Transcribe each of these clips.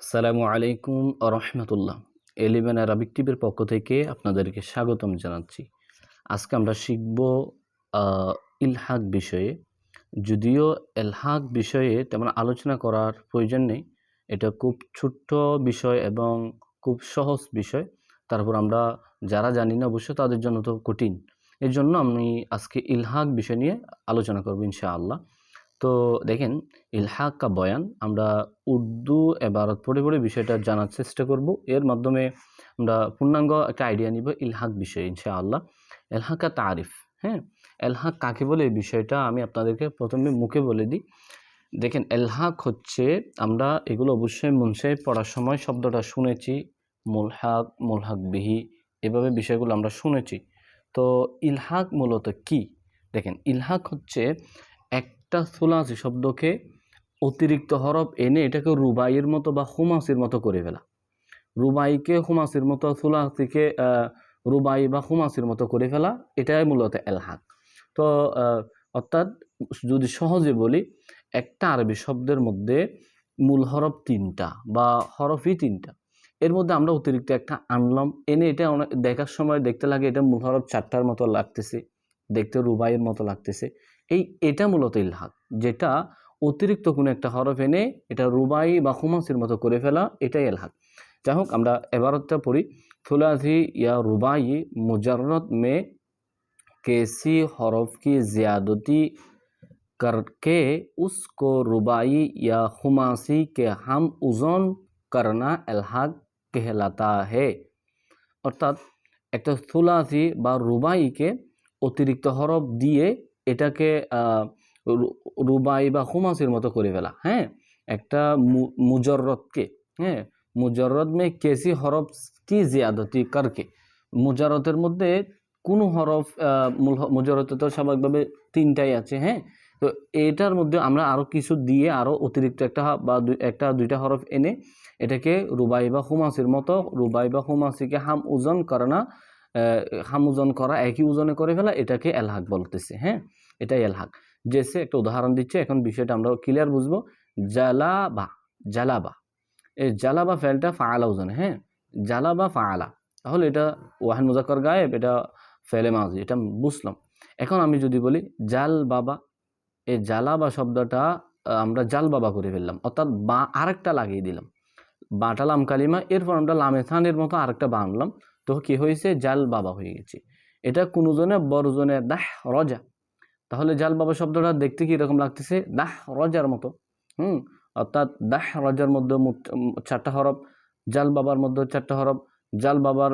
আসসালামু আলাইকুম রহমতুল্লাহ eleven Arabic টিভির পক্ষ থেকে আপনাদেরকে স্বাগতম জানাচ্ছি। আজকে আমরা শিখব ইলহাক বিষয়ে। যদিও এলহাক বিষয়ে তেমন আলোচনা করার প্রয়োজন নেই। এটা খুব ছোট্ট বিষয় এবং খুব সহজ বিষয়। তারপর আমরা যারা জানি না অবশ্য তাদের জন্য তো কঠিন। এর জন্য আমি আজকে ইলহাক বিষয় নিয়ে আলোচনা করব ইনশাআল্লাহ। তো দেখেন, ইলহাক কা বয়ান আমরা উর্দু এবারত পড়ে পড়ে বিষয়টা জানার চেষ্টা করব। এর মাধ্যমে আমরা পূর্ণাঙ্গ একটা আইডিয়া নিব ইলহাক বিষয়ে, ইনশাআল্লাহ। এলহাকা তারিফ হ্যাঁ? এলহাক কাকে বলে? এই বিষয়টা আমি আপনাদেরকে প্রথমে মুখে বলে দিই। দেখেন এলহাক হচ্ছে, আমরা এগুলো অবশ্যই মুনসাই পড়ার সময় শব্দটা শুনেছি, মুলহাক মুলহাক বিহি, এভাবে বিষয়গুলো আমরা শুনেছি। তো ইলহাক মূলত কি? দেখেন, ইলহাক হচ্ছে একটা সুলাসি শব্দকে অতিরিক্ত হরফ এনে এটাকে রুবাইয়ের মতো বা হুমাসির মতো করে ফেলা। রুবাইকে হুমাসির মতো সুলাসিকে রুবাই বা হুমাসির মতো করে ফেলা, এটাই মূলত এলহাক। তো অর্থাৎ যদি সহজে বলি, একটা আরবি শব্দের মধ্যে মূল হরফ তিনটা বা হরফই তিনটা। এর মধ্যে আমরা অতিরিক্ত একটা আনলাম এনে এটা দেখার সময় দেখতে লাগে, এটা মূল হরফ চারটার মতো লাগতেছে, দেখতে রুবাইয়ের মতো লাগতেছে। এই এটা মূলত ইলহাক যেটা অতিরিক্ত কোনো একটা হরফ এনে এটা রুবাই বা খুমাসির মতো করে ফেলা এটাই এলহাক যাই হোক আমরা এবারতটা পড়ি থুলাজি ইয়া রুবাই মুজাররত মে কেসি হরফ কি ज़्यादती करके उसको रुबाई या खुमासी के हम उज़न करना এলহাক कहलाता है অর্থাৎ একটা থুলাসি বা রুবাইকে অতিরিক্ত হরফ দিয়ে এটাকে রুবাই বা খুমাসির মতো করে ফেলা। হ্যাঁ? একটা মুজররতকে হ্যাঁ? মুজররত মে কেসি হরফ কি জিয়াদতি কারকে? মুজারতের মধ্যে কোনো হরফ মুজারতে তো স্বাভাবিকভাবে তিনটাই আছে হ্যাঁ? তো এটার মধ্যে আমরা আরও কিছু দিয়ে আরও অতিরিক্ত একটা বা একটা, দুইটা হরফ এনে এটাকে রুবাই বা হুমাসির মতো, রুবাই বা হুমাসিকে হাম ওজন করে না হাম ওজন করা, একই ওজনে করে ফেলা, এটাকে এলহাক বলতেছে হ্যাঁ? এটাই এলহাক জেসে একটা উদাহরণ দিচ্ছে, এখন বিষয়টা আমরা ক্লিয়ার বুঝব। জালাবা জালাবা। এই জালাবা ফেলটা ফাআলা ওজনে হ্যাঁ? জালাবা ফাআলা। তাহলে এটা ওয়াহান মুজাক্কর গায়েব, এটা ফেলে মাজি এটা বুঝলাম। এখন আমি যদি বলি জাল বাবা, এই জালাবা শব্দটা আমরা জাল বাবা করে ফেললাম। অর্থাৎ বা আরেকটা লাগিয়ে দিলাম। বাটা লাম কালিমা, এরপর আমরা লামে থানের মতো আরেকটা বা আনলাম তো কি হয়েছে? জাল বাবা হয়ে গেছে। এটা কোনো জনে বড় জনে দাহ, রজা। তাহলে জাল বাবা শব্দটা দেখতে কি এরকম লাগতেছে? দাহ রজার মতো। হুম? অর্থাৎ দাহ রজার মধ্যে চারটা হরফ, জাল বাবার মধ্যে চারটা হরফ, জাল বাবার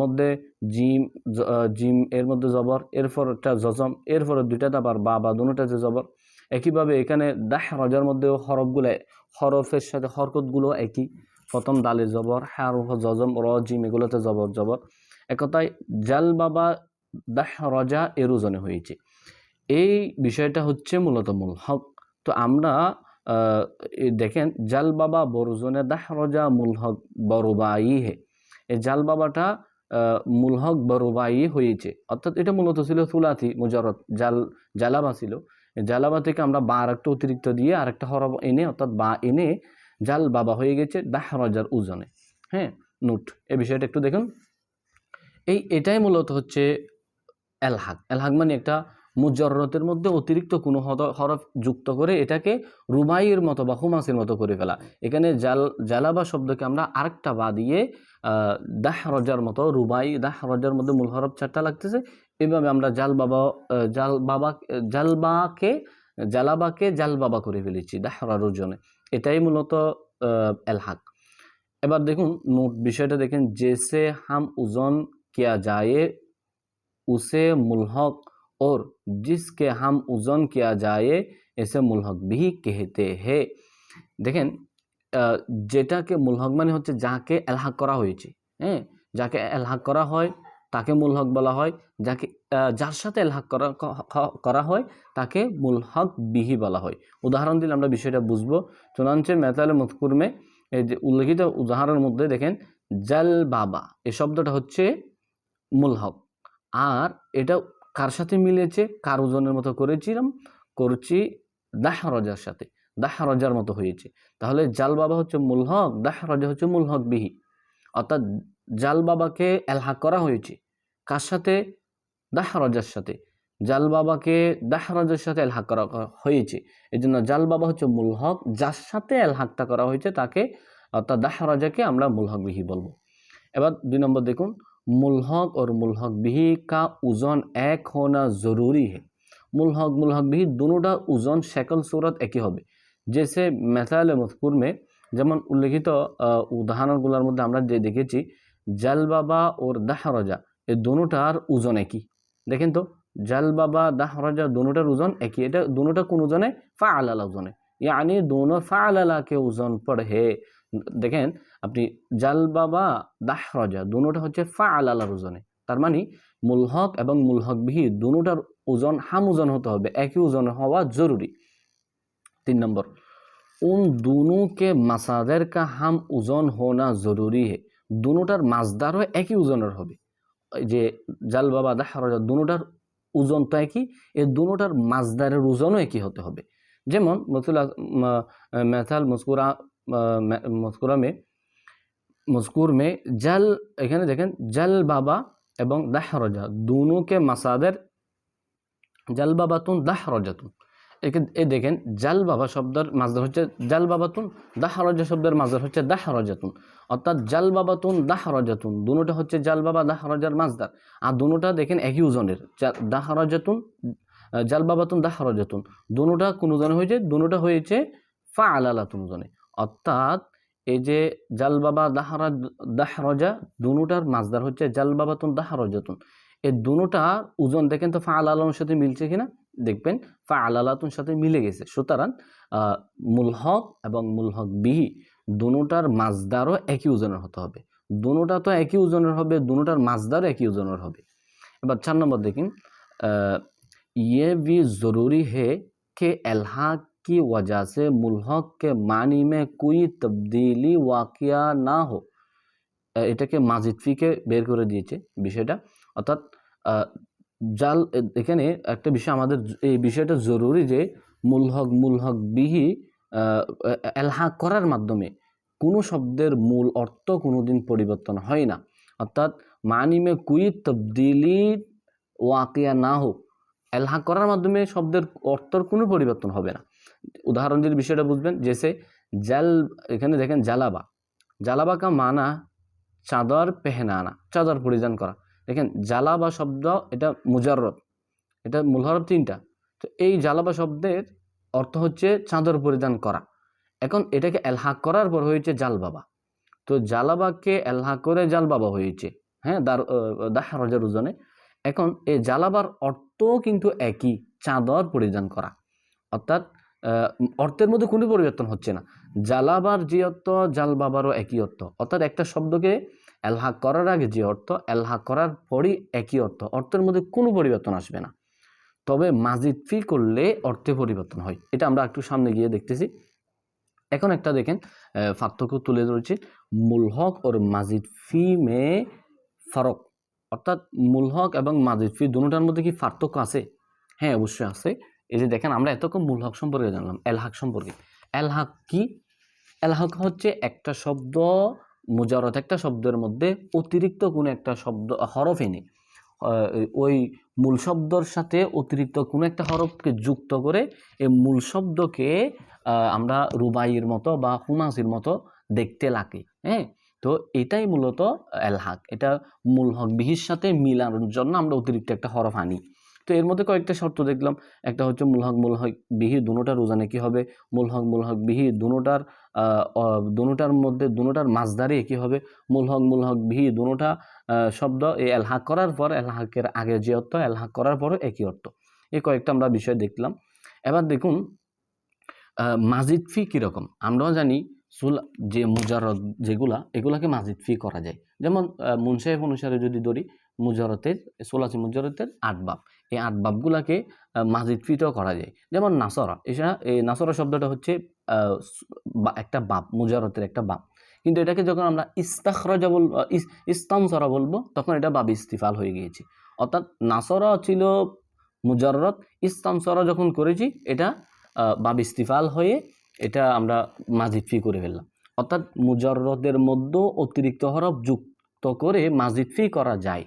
মধ্যে জিম জিম, এর মধ্যে জবর, এরপর একটা জজম, এরপর দুইটা দাবার বা বা দুটাতে জবর। একইভাবে এখানে দাহ রজার মধ্যেও হরফগুলো, হরফের সাথে হরকতগুলো একই। প্রথম দালের জবর হ্যার জজম, র, জিম এগুলোতে জবর জবর। একতায় জাল বাবা দাহ রজা এর ওজনে হয়েছে। এই বিষয়টা হচ্ছে মূলত মূল হক। তো আমরা দেখেন, জাল বাবা বরজনে দাহ রজা মূল হক বরবাই হে এই জাল বাবাটা মূল হক বরবাই হয়েছে। অর্থাৎ এটা মূলত ছিল সুলাথি মুজারত জাল, জালাবা ছিল। জালাবা থেকে আমরা বা আরেকটা অতিরিক্ত দিয়ে আরেকটা হরব এনে, অর্থাৎ বা এনে জাল বাবা হয়ে গেছে দাহ রজার ওজনে হ্যাঁ নোট এই বিষয়টা একটু দেখুন। এই, এটাই মূলত হচ্ছে এলহাক। এলহাক মানে একটা মুজরতের মধ্যে অতিরিক্ত কোনো হরফ যুক্ত করে এটাকে রুবাইয়ের মতো বা হুমাসের মতো করে ফেলা। এখানে জাল জালাবা শব্দকে আমরা আরেকটা বা দিয়ে দাহ রজার মতো, রুবাই দাহ রজার মধ্যে মূল হরফ চারটা লাগতেছে। এভাবে আমরা জাল বাবা জাল বাবা জালবাকে জালাবাকে জাল বাবা করে ফেলেছি দাহরার জন্য এটাই মূলত এলহাক। এবার দেখুন নোট বিষয়টা দেখেন, জেসে হাম উজন কিয়া যায়, উসে মুলহক और जिसके हम ওজন किया जाए এসে মুলহক বিহি कहते हैं দেখেন আহ, যেটাকে মুলহক মানে হচ্ছে যাকে এলহাক করা হয়েছে হ্যাঁ যাকে এলহাক করা হয় তাকে মুলহক বলা হয় যাকে আহ, যার সাথে এলহাক করা ক- ক- করা হয় তাকে মুলহক বিহি বলা হয় উদাহরণ দিলে আমরা বিষয়টা বুঝবো চুনাঞ্চে মেতালে মতকুরমে এই যে উল্লেখিত উদাহরণের মধ্যে দেখেন জাল বাবা এই শব্দটা হচ্ছে মুলহক আর এটা কার সাথে মিলেছে? কার ওজনের মতো করেছিলাম? করছি দাহ রজার সাথে। দাহ দাহরজার মতো হয়েছে। তাহলে জাল বাবা হচ্ছে মুলহক দাহরজা হচ্ছে মুলহক বিহি। অর্থাৎ জাল বাবাকে এলহাক করা হয়েছে। কার সাথে? দাহরজার সাথে। জাল বাবাকে দাহরজের সাথে এলহাক করা হয়েছে। এই জন্য জাল বাবা হচ্ছে মুলহক যার সাথে এলহাকটা করা হয়েছে তাকে অর্থাৎ দাহরজাকে আমরা মুলহক বিহি বলব। এবার দুই নম্বর দেখুন। मुलहक और मुलहक बिही का ওজন এক होना ज़रूरी है मुलहक मुलहक बिही দুটোটা ওজন শকল सूरत একই হবে জেসে মেসাল মজকুর মে যেমন উল্লেখিত আহ, উদাহরণগুলোর মধ্যে আমরা যে দেখেছি জাল বাবা ওর দাহরজা এই দুটার ওজন একই দেখেন তো জাল বাবা দাহরজা দুটার ওজন একই এটা দুটা কোন ওজনে ফা আলালা ওজনে यानी दोनों फ़ालाला के ওজন পড়ে দেখেন আপনি জালবা বা দাহরজা দুটোটা হচ্ছে ফা আলালার ওজনে তার মানে মুলহক এবং মুলহকবিহি দুটার ওজন হাম ওজন হতে হবে, একই ওজন হওয়া জরুরি। তিন নম্বর, উন দুনুকে মাসাদের কা হাম ওজন হোনা জরুরি হে। দুটার মাসদারও একই ওজনের হবে। যে জাল বাবা দাহ রজা দুটার ওজন তো একই, এ দুটার মাসদারের ওজনও একই হতে হবে। যেমন মতুলা মেথাল মুসকুরা মুসকুরামে মজকুর মে জাল, এখানে দেখেন, জাল বাবা এবং দাহরজা, দুনোকে মাসাদের, জাল বাবাতুন দাহরজাতুন। একে- এ দেখেন, জাল বাবা শব্দের মাজদার হচ্ছে জাল বাবাতুন, দাহরজা শব্দের মাজদার হচ্ছে দাহরজাতুন। অর্থাৎ জাল বাবাতুন দাহরজাতুন দুটোটা হচ্ছে জাল বাবা দাহরজার মাজদার আর দুটোটা দেখেন একই ওজনের দাহরজাতুন, জাল বাবাতুন দাহরজাতুন। দুটোটা কোন ওজনে হয়েছে? দুটোটা হয়েছে ফা আলালাতুন ওজনে। অর্থাৎ এই যে জালবাবা দাহারা দাহরজা দুটার মাছদার হচ্ছে জাল জালবাবাতুন দাহরজাতুন। এই দুটার ওজন দেখেন তো ফা আলালার সাথে মিলছে কিনা? দেখবেন ফা আলালাতুন সাথে মিলে গেছে। সুতরাং মুলহক এবং মুলহক বিহি দুটার মাছদারও একই ওজনের হতে হবে। দুটা তো একই ওজনের হবে দুটার মাছদারও একই ওজনের হবে। এবার চার নম্বর দেখিন ইয়ে বি জরুরি হে কে এলহাক की वजह से मुल्हक के मानी में कोई तब्दीली वाकिया ना हो আহ, এটাকে মাজিদ ফিকে বের করে দিয়েছে বিষয়টা অর্থাৎ আহ, জাল এ- এখানে একটা বিষয় আমাদের জ- এই বিষয়টা জরুরি যে মুলহক মুলহক বিহি আহ, এলহাক করার মাধ্যমে কোনো শব্দের মূল অর্থ কোনোদিন পরিবর্তন হয় না অর্থাৎ মানিমে কুই তবদিলি ওয়াকিয়া না হোক এলহাক করার মাধ্যমে শব্দের অর্থর কোনো পরিবর্তন হবে না উদাহরণ যদি বিষয়টা বুঝবেন জেসে জাল, এখানে দেখেন জালাবা। জালাবা কা মানা চাদর পেহনানা চাদর পরিধান করা। দেখেন জালাবা শব্দ, এটা মুজাররব, এটা মূলহর তিনটা। তো এই জালাবা শব্দের অর্থ হচ্ছে চাদর পরিধান করা। এখন এটাকে এলহাক করার পর হয়েছে জাল বাবা। তো জালাবাকে এলহা করে জাল বাবা হয়েছে হ্যাঁ? দার দাহরজার ওজনে এখন এই জালাবার অর্থ কিন্তু একই, চাদর পরিধান করা। অর্থাৎ অর্থের মধ্যে কোনো পরিবর্তন হচ্ছে না। জালাবার যে অর্থ, জাল বাবারও একই অর্থ। অর্থাৎ একটা শব্দকে এলহা করার আগে যে অর্থ এলহাক করার পরই একই অর্থ। অর্থের মধ্যে কোনো পরিবর্তন আসবে না। তবে মাজিদ ফি করলে অর্থে পরিবর্তন হয়। এটা আমরা একটু সামনে গিয়ে দেখতেছি। এখন একটা দেখেন পার্থক্য তুলে ধরেছি। মুলহক ওর মাজিদ ফি মে ফরক। অর্থাৎ মুলহক এবং মাজিদ ফি দুটার মধ্যে কি পার্থক্য আছে? হ্যাঁ অবশ্যই আছে। এই যে দেখেন, আমরা এতক্ষণ মুলহক সম্পর্কে জানলাম এলহাক সম্পর্কে। এলহাক কি? এলহাক হচ্ছে একটা শব্দ মুজারত একটা শব্দের মধ্যে অতিরিক্ত কোনো একটা শব্দ, হরফ এনে ওই মূল শব্দর সাথে অতিরিক্ত কোনো একটা হরফকে যুক্ত করে এই মূল শব্দকে আমরা রুবাইয়ের মতো বা হুমাসির মতো দেখতে লাগে হ্যাঁ? তো এটাই মূলত এলহাক এটা মূল হক বিহির সাথে মিলানোর জন্য আমরা অতিরিক্ত একটা হরফ আনি। তো এর মধ্যে কয়েকটা শর্ত দেখলাম। একটা হচ্ছে মূলহক মূলহক বিহি দুটার ওজানে কি হবে? মূলহক মূলহক বিহি দুটার দুটার মধ্যে দুটার মাঝদারি একই হবে? মূলহক মূলহক বিহি দুটা শব্দ এই এলহাক করার পর এলহাকের আগে যে অর্থ এলহাক করার পরও একই অর্থ। এই কয়েকটা আমরা বিষয় দেখলাম। এবার দেখুন মাজিদ ফি কীরকম আমরাও জানি সুল, যে মুজারত যেগুলা, এগুলাকে মাজিদ ফি করা যায়। যেমন মুনসাহেব অনুসারে যদি ধরি মুজারতের সোলাসি মুজারতের আট বাব এই আট বাবগুলাকে আহ, মাজিদ ফিটাও করা যায়। যেমন নাসরা। এছাড়া এই নাসরা শব্দটা হচ্ছে একটা বাপ মুজারতের একটা বাপ। কিন্তু এটাকে যখন আমরা ইস্তাখরাজা বল ইস- ইস্তানসরা বলব তখন এটা বাব ইস্তিফাল হয়ে গিয়েছে। অর্থাৎ নাসরা ছিল মুজাররত ইস্তানসরা যখন করেছি এটা বাব ইস্তিফাল হয়ে এটা আমরা মাজিদ ফি করে ফেললাম। অর্থাৎ মুজাররদের মধ্যে অতিরিক্ত হরফ যুক্ত করে মাজিদ ফি করা যায়।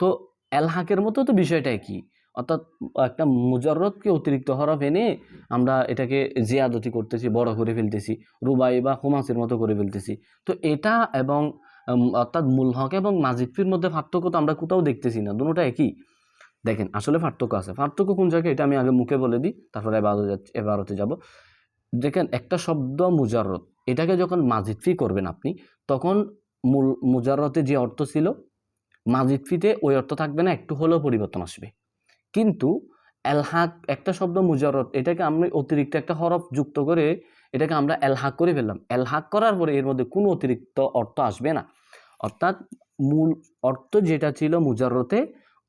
তো এলহাকের মতো তো বিষয়টা কি অর্থাৎ একটা মুজাররদকে অতিরিক্ত হরফ এনে আমরা এটাকে জিয়াদতি করতেছি, বড় করে ফেলতেছি, রুবাই বা হুমাসের মতো করে ফেলতেছি। তো এটা এবং অর্থাৎ মূল হক এবং মাজিদফির মধ্যে পার্থক্য তো আমরা কোথাও দেখতেছি না, দুটোটা একই। দেখেন, আসলে পার্থক্য আছে। পার্থক্য কোন জায়গায় এটা আমি আগে মুখে বলে দিই, তারপরে এবার এবারতে যাব। দেখেন, একটা শব্দ মুজাররত এটাকে যখন মাজিদফি করবেন আপনি, তখন মূল মুজাররতে যে অর্থ ছিল মাজিদফিতে ওই অর্থ থাকবে না, একটু হলেও পরিবর্তন আসবে। কিন্তু এলহাক একটা শব্দ মুজাররত, এটাকে আমরা অতিরিক্ত একটা হরফ যুক্ত করে এটাকে আমরা এলহাক করে ফেললাম। এলহাক করার পরে এর মধ্যে কোনো অতিরিক্ত অর্থ আসবে না। অর্থাৎ মূল অর্থ যেটা ছিল মুজাররতে,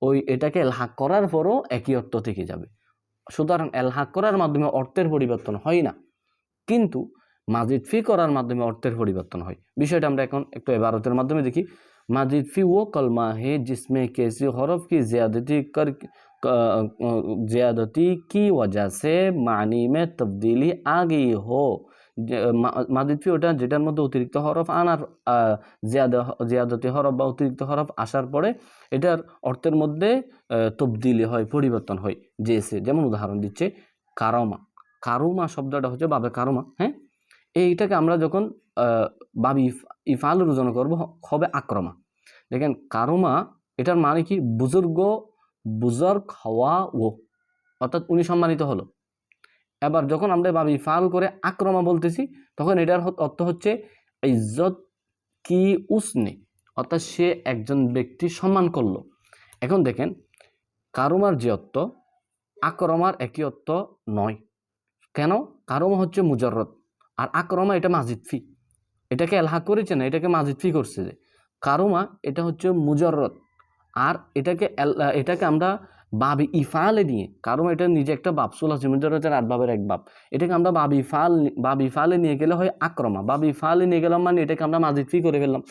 ওই এটাকে এলহাক করার পরও একই অর্থ থেকে যাবে। সুতরাং এলহাক করার মাধ্যমে অর্থের পরিবর্তন হয় না। কিন্তু মাজিদ ফি করার মাধ্যমে অর্থের পরিবর্তন হয়। বিষয়টা আমরা এখন একটু এবারতের মাধ্যমে দেখি। माजिद फी वो कलमा है जिसमें किसी हरफ की ज़्यादती कर ज़्यादती की वजह से मानी में तब्दीली आ गई हो মাজিদ ফি ওটা যেটার মধ্যে অতিরিক্ত হরফ আনার আহ, জিয়াদা জিয়াদতি হরফ বা অতিরিক্ত হরফ আসার পরে এটার অর্থের মধ্যে আহ, তবদিলি হয় পরিবর্তন হয় জেসে যেমন উদাহরণ দিচ্ছে কারমা কারুমা শব্দটা হচ্ছে বাবে কারুমা হ্যাঁ এইটাকে আমরা যখন আহ, বাবি ইফ- ইফাল রোজন করব হবে আক্রমা। দেখেন, কারুমা, এটার মানে কি? বুজুর্গ, বুজর্গ হওয়া ও। অর্থাৎ উনি সম্মানিত হলো। এবার যখন আমরা বাবি ইফাল করে আক্রমা বলতেছি, তখন এটার অর্থ হচ্ছে ইজ্জত কি উসনে? অর্থাৎ সে একজন ব্যক্তি সম্মান করল। এখন দেখেন, কারুমার যে অর্থ, আক্রমার একই অর্থ নয়। কেন? কারমা হচ্ছে মুজাররত আর আক্রমা এটা মাজিদ ফি। এটাকে এলহা করেছে না, এটাকে মাজিদ ফি করছে যে, কারুমা এটা হচ্ছে মুজাররত। আর এটাকে এটাকে আমরা বাবি ইফালে নিয়ে, কারুমা এটা নিজে একটা বাপ সুল আছে মুজাররতের আট বাবের এক বাপ। এটাকে আমরা বাবি ফাল বাবি ফালে নিয়ে গেলে হয় আক্রমা। বাবি ফালে নিয়ে গেলাম মানে এটাকে আমরা মাজিদ ফি করে ফেললাম।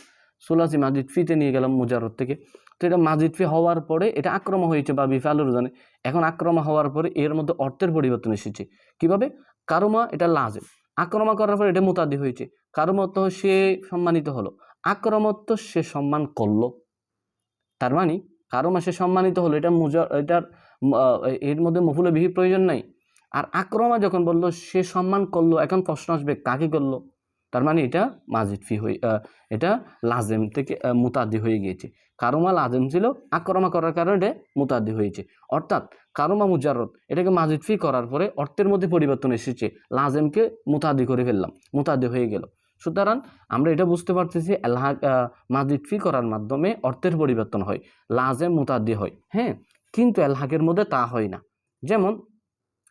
সুলাসি মাজিদ ফিতে নিয়ে গেলাম মুজাররত থেকে। তো এটা মাজিদ ফি হওয়ার পরে এটা আক্রমা হয়েছে বাবি ফালের জানে এখন আক্রমা হওয়ার পরে এর মধ্যে অর্থের পরিবর্তন এসেছে। কীভাবে? কারুমা এটা লাজে আক্রমা করার পর এটা মোতাদি হয়েছে। কারুমত্ব সে সম্মানিত হলো। আক্রমত্ব সে সম্মান করল। তার মানে কারুমা সে সম্মানিত হলো এটা মুজা এটার এর মধ্যে মফুলে বিহি প্রয়োজন নাই। আর আক্রমা যখন বলল সে সম্মান করল এখন প্রশ্ন আসবে কাকে করল? তার মানে এটা মাজিদ ফি হয়ে এটা লাজেম থেকে আহ, মুতাদ্দি হয়ে গিয়েছে। কারুমা লাজেম ছিল আক্রমা করার কারণে এটা মুতাদ্দি হয়েছে। অর্থাৎ কারুমা মুজারত এটাকে মাজিদ ফি করার পরে অর্থের মধ্যে পরিবর্তন এসেছে। লাজেমকে মুতাদি করে ফেললাম মুতাদি হয়ে গেল। সুতরাং আমরা এটা বুঝতে পারতেছি, আল্লাহ মাদিদ ফি করার মাধ্যমে অর্থের পরিবর্তন হয় লাজে মুতাদি হয় হ্যাঁ? কিন্তু এলহাকের মধ্যে তা হয় না। যেমন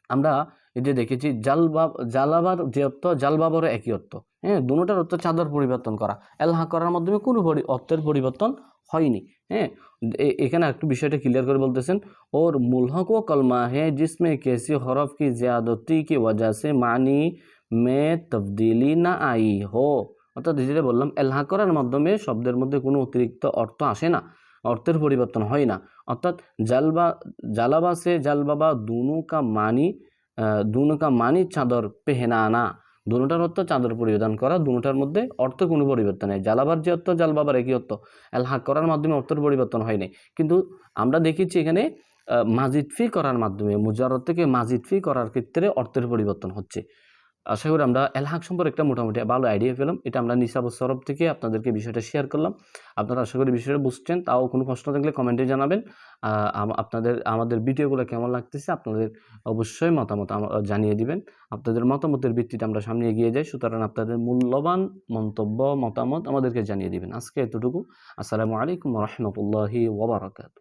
আমরা এই যে দেখেছি জালবাব জালাবার যে অর্থ, জালবাবারও একই অর্থ হ্যাঁ? দুটার অর্থ চাদর পরিবর্তন করা। এলহা করার মাধ্যমে কোনো অর্থের পরিবর্তন হয়নি হ্যাঁ? এখানে একটু বিষয়টা ক্লিয়ার করে বলতেছেন, ওর মুলহক ও কলমা হ্যাঁ জিসমে কেসি হরফ কি জিয়াদতি কি ওয়াজাসে মানি মে তবদিলি না আই হো। অর্থাৎ ধীরে বললাম, এলহা করার মাধ্যমে শব্দের মধ্যে কোনো অতিরিক্ত অর্থ আসে না, অর্থের পরিবর্তন হয় না। অর্থাৎ জালবা, জালাবাসে জালবাবা দুনু কা মানি দুনু কা মানি চাদর পেহেনা না। দুটার অর্থ চাদর পরিবেদন করা দুটার মধ্যে অর্থ কোনো পরিবর্তন নেই। জালাবার যে অর্থ, জালবাবার একই অর্থ। এলহা করার মাধ্যমে অর্থের পরিবর্তন হয়নি কিন্তু আমরা দেখেছি এখানে মাজিদ ফি করার মাধ্যমে মুজার থেকে মাজিদ ফি করার ক্ষেত্রে অর্থের পরিবর্তন হচ্ছে। আশা করি আমরা এলহাক সম্পর্কে একটা মোটামুটি ভালো আইডিয়া পেলাম। এটা আমরা নিসাব সরব থেকে আপনাদেরকে বিষয়টা শেয়ার করলাম। আপনারা আশা করি বিষয়টা বুঝছেন, তাও কোনো প্রশ্ন থাকলে কমেন্টে জানাবেন। আপনাদের, আমাদের ভিডিওগুলো কেমন লাগতেছে আপনাদের অবশ্যই মতামত জানিয়ে দিবেন। আপনাদের মতামতের ভিত্তিতে আমরা সামনে এগিয়ে যাই, সুতরাং আপনাদের মূল্যবান মন্তব্য, মতামত আমাদেরকে জানিয়ে দিবেন। আজকে এতটুকু। আসসালামু আলাইকুম রহমতুল্লাহি ওবরাকাত